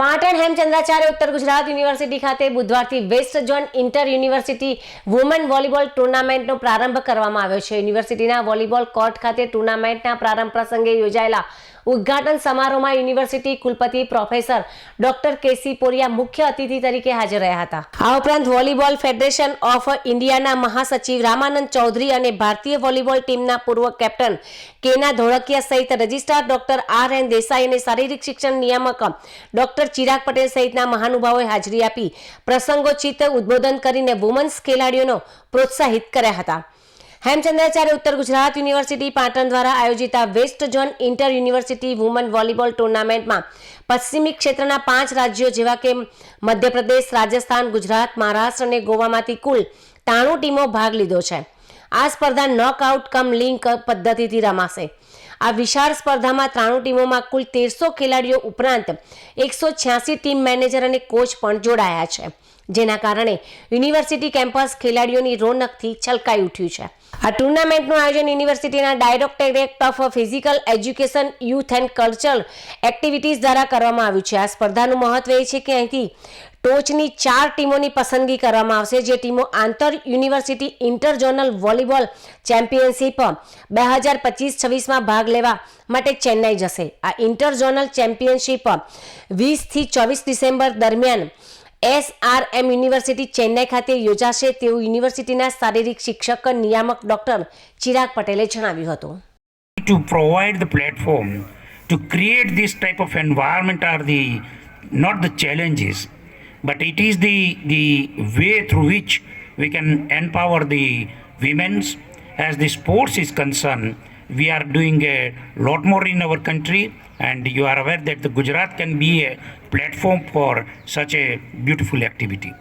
પાટણ હેમચંદ્રાચાર્ય ઉત્તર ગુજરાત યુનિવર્સિટી ખાતે બુધવારથી west zone inter university woman volleyball ટુર્નામેન્ટનો પ્રારંભ કરવામાં આવ્યો છે. યુનિવર્સિટીના વોલીબોલ કોર્ટ ખાતે ટુર્નામેન્ટના પ્રારંભ પ્રસંગે યોજાયેલા ઉદ્ઘાટન સમારોહમાં યુનિવર્સિટી કુલપતિ પ્રોફેસર ડોક્ટર કેસી પોરિયા મુખ્ય અતિથિ તરીકે હાજર રહ્યા હતા. આ ઉપરાંત વોલીબોલ ફેડરેશન ઓફ ઇન્ડિયાના મહાસચિવ રામાનંદ ચૌધરી અને ભારતીય વોલીબોલ ટીમના પૂર્વ કેપ્ટન કેના ધોળકિયા સહિત registrar doctor R N Desai અને શારીરિક શિક્ષણ નિયામક ડોક્ટર ચિરાગ પટેલ સહિતના મહાનુભાવોએ હાજરી આપી પ્રસંગોચિત ઉદ્બોધન કરીને વુમન્સ ખેલાડીઓનો પ્રોત્સાહિત કર્યા હતા. હેમચંદ્રાચાર્ય ઉત્તર ગુજરાત યુનિવર્સિટી પાટણ દ્વારા આયોજિત west zone inter university woman volleyball ટુર્નામેન્ટમાં પશ્ચિમી ક્ષેત્રના પાંચ રાજ્યો જેવા કે મધ્યપ્રદેશ, રાજસ્થાન, ગુજરાત, મહારાષ્ટ્ર અને ગોવામાંથી કુલ ત્રાણું ટીમો ભાગ લીધો છે. આ સ્પર્ધા નોકઆઉટ કમ લિંક પદ્ધતિથી રમાશે. આ વિશાળ સ્પર્ધામાં ત્રાણું ટીમોમાં કુલ તેરસો ખેલાડીઓ ઉપરાંત એકસો છ્યાસી ટીમ મેનેજર અને કોચ પણ જોડાયા છે. જેના કારણે યુનિવર્સિટી કેમ્પસ ખેલાડીઓની રોનકથી છલકાઈ ઉઠ્યું છે. આ ટુર્નામેન્ટનું આયોજન યુનિવર્સિટીના directorate of physical education, youth and cultural activities દ્વારા કરવામાં આવ્યું છે. આ સ્પર્ધાનું મહત્વ એ છે કે અહીંથી ટોચની ચાર ટીમોની પસંદગી કરવામાં આવશે, જે ટીમો આંતર university inter zonal volleyball championship બે હજાર પચીસ છવ્વીસમાં ભાગ લેવા માટે ચેન્નાઈ જશે. આ ઇન્ટર ઝોનલ ચેમ્પિયનશિપ વીસથી ચોવીસ ડિસેમ્બર દરમિયાન એસઆરએમ યુનિવર્સિટી ચેન્નાઈ ખાતે યોજાશે તેવું યુનિવર્સિટીના શારીરિક શિક્ષક નિયામક ડોક્ટર ચિરાગ પટેલે જણાવ્યું હતું. To provide the platform to create this type of environment are the not the challenges. But it is the the way through which we can empower the women's. As the sports is concerned we are doing a lot more in our country. And you are aware that the gujarat can be a platform for such a beautiful activity